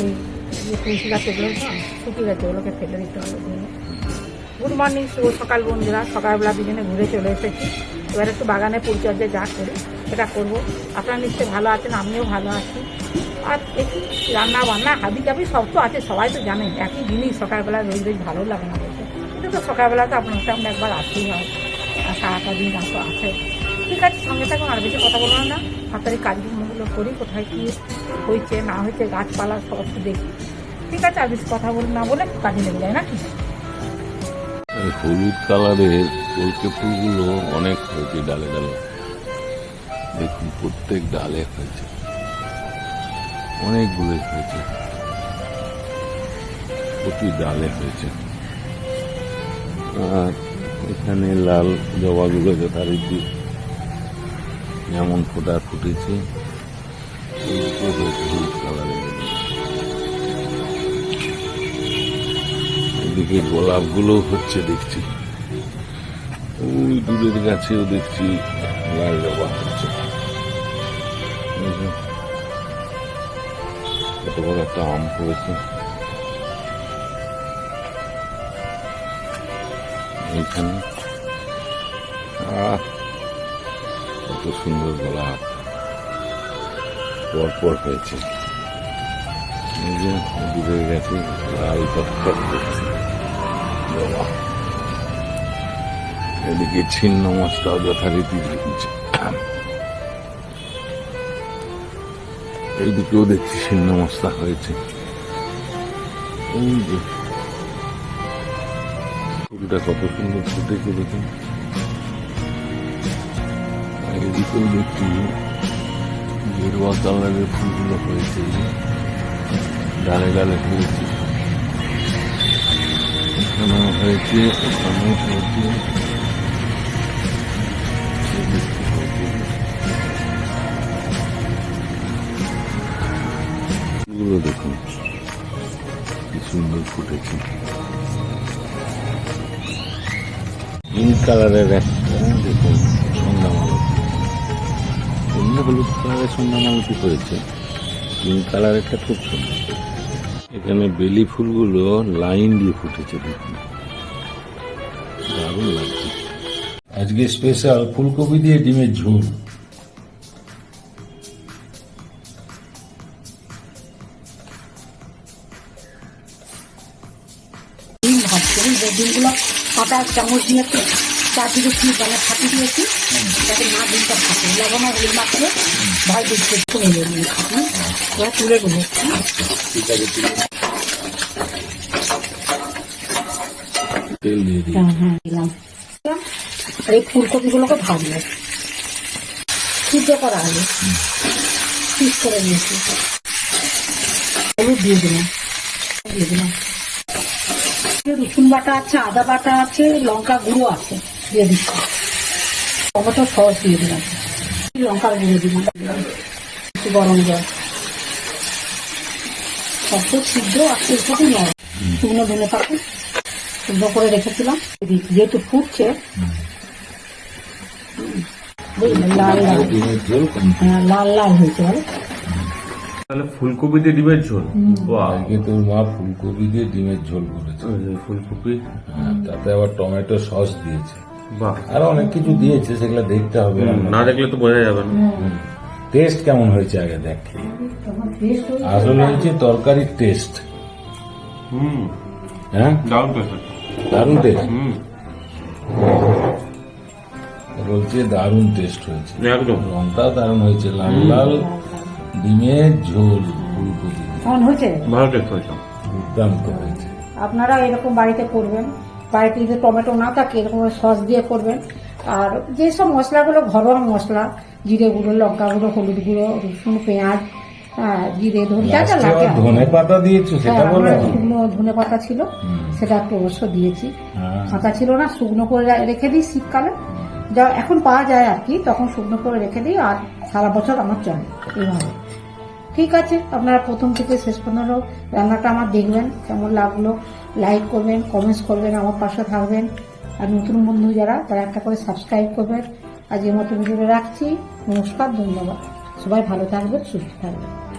এই ফেলে দিতে হবে গুড মর্নিং শুভ সকাল বন্ধুরা সকালবেলা দুজনে ঘুরে চলে এসেছি। এবার একটু বাগানে পরিচর্যা যা করে সেটা করব। আপনারা নিশ্চয়ই ভালো আছেন আমিও ভালো আছি। আর একটু রান্না বান্না হাবি জাবি সব তো আছে, সবাই তো জানেন একই জিনিস সকালবেলা রোজ রোজ ভালো লাগে না কিন্তু তো সকালবেলা তো আপনার সামনে একবার আসতেই হয়। আর সারাটা দিন তো আছে ঠিক আছে, সঙ্গে থাকুন, আর বেশি কথা বললাম না। হাতারি কাজগুলো করি, কোথায় কী হয়েছে, না হয়েছে, গাছপালা সব দেখি। ঠিক আছে, আর বেশি কথা বলে, না বলে কাজে লেগে যায় এই হলুদ কালারের কলকে ফুলগুলো অনেক হয়েছে ডালে ডালে। দেখুন, প্রত্যেক ডালে হয়েছে। অনেকগুলো হয়েছে। প্রতি ডালে হয়েছে। আর এখানে লাল জবাগুলো যথারীতি যেমন ফোটা ফুটেছে এদিকে গোলাপগুলো হচ্ছে দেখছি। ওই দূরের গাছেও দেখছি লাল জবা হচ্ছে। কত বড় একটা আম পড়েছে। এইখানে। আহ কত সুন্দর গোলাপ পরপর হয়েছে। গাছে, লাল করছে। এদিকে ছিন্ন মশলাও যথারীতি এইদিকেও দেখছি ছিন্ন মশলা হয়েছে। এই যে। ফুলটা কত সুন্দর ফুটেছে দেখুন দেখছি গেরুয়া কালারের ফুলগুলো হয়েছে। ডালে ডালে হয়েছে। এখানেও হয়েছে ওখানেও হয়েছে। ফুলগুলো দেখুন, কি সুন্দর ফুটেছে। পিঙ্ক কালারের একটা দেখুন। হলুদ কালারের সন্ধ্যামালতি করেছে? পিঙ্ক কালারেরটা খুব সুন্দর। এখানে বেলি ফুলগুলো লাইন দিয়ে ফুটেছে দেখুন। দারুণ লাগছে। আজকে স্পেশাল ফুলকপি দিয়ে ডিমের ঝোল। ডিমগুলো কাঁটা চামচ দিয়ে চারদিকে কি মানে ফাটি দিয়েছি। যাতে না ডিমটা থাকে। লবণ আর হলুদ মাখিয়ে ভাই দিচ্ছে তুলে নিয়ে এবার তুলে হ্যাঁ আর এই ফুলকপিগুলোকে ভাজবো। সিদ্ধ করা আলু। পিস করে নিয়েছি। হলুদ দিয়ে দিলাম। দিয়ে দিলাম। রসুন বাটা আছে আদা বাটা আছে লঙ্কা গুঁড়ো আছে। দিয়ে দিচ্ছি। টমেটো সস দিয়ে দিলাম। লঙ্কার গুঁড়ো দিলাম। একটু গরম জল। সব তো সিদ্ধ আর ফুলকপি নয় শুকনো ধনে পাতা শুকনো করে রেখেছিলাম। যেহেতু ফুটছে লাল লাল। ঝোল হ্যাঁ, লাল লাল হয়েছে তাহলে ফুলকপি দিয়ে ডিমের ঝোল? আজকে তোর মা ফুলকপি দিয়ে ডিমের ঝোল করেছে। ফুলকপি? হ্যাঁ, তাতে আবার টমেটো সস দিয়েছে। আরও অনেক কিছু দিয়েছে সেগুলো দেখতে হবে। না দেখলে তো বোঝা যাবে না। টেস্ট কেমন হয়েছে আগে দেখি। taste হয়েছে। তরকারির টেস্ট। হুম। হ্যাঁ? দারুণ টেস্ট দারুণ টেস্ট। হুম। বলছে দারুণ টেস্ট হয়েছে। একদম। রংটাও দারুণ হয়েছে লাল লাল ডিমের ঝোল ফুলকপি। কেমন হয়েছে? ভালো টেস্ট হয়েছে। আপনারা এরকম বাড়িতে করবেন? বাড়িতে যদি টমেটো না থাকে এরকম সস দিয়ে করবেন। আর যেসব মশলাগুলো ঘরোয়া মশলা জিরে গুঁড়ো লঙ্কা গুঁড়ো হলুদ গুঁড়ো রসুন পেঁয়াজ হ্যাঁ, জিরে ধনে যা যা লাগে ধনে পাতা দিয়েছ হ্যাঁ, সেটা বলো শুকনো ধনে পাতা ছিল সেটা একটু অবশ্য দিয়েছি। হ্যাঁ। কাঁচা ছিল না শুকনো করে রেখে দিই শীতকালে। যা এখন পাওয়া যায় আর কি তখন শুকনো করে রেখে দিই আর সারা বছর আমার চলে এইভাবে। ঠিক আছে, আপনারা প্রথম থেকে শেষ পর্যন্ত রান্নাটা আমার দেখবেন, কেমন লাগল লাইক করবেন কমেন্টস করবেন, আমার পাশে থাকবেন। আর নতুন বন্ধু যারা, তারা একটা করে সাবস্ক্রাইব করবেন। আজকের মতো ভিডিওটা রাখছি। নমস্কার, ধন্যবাদ। সবাই ভালো থাকবেন, সুস্থ থাকবেন।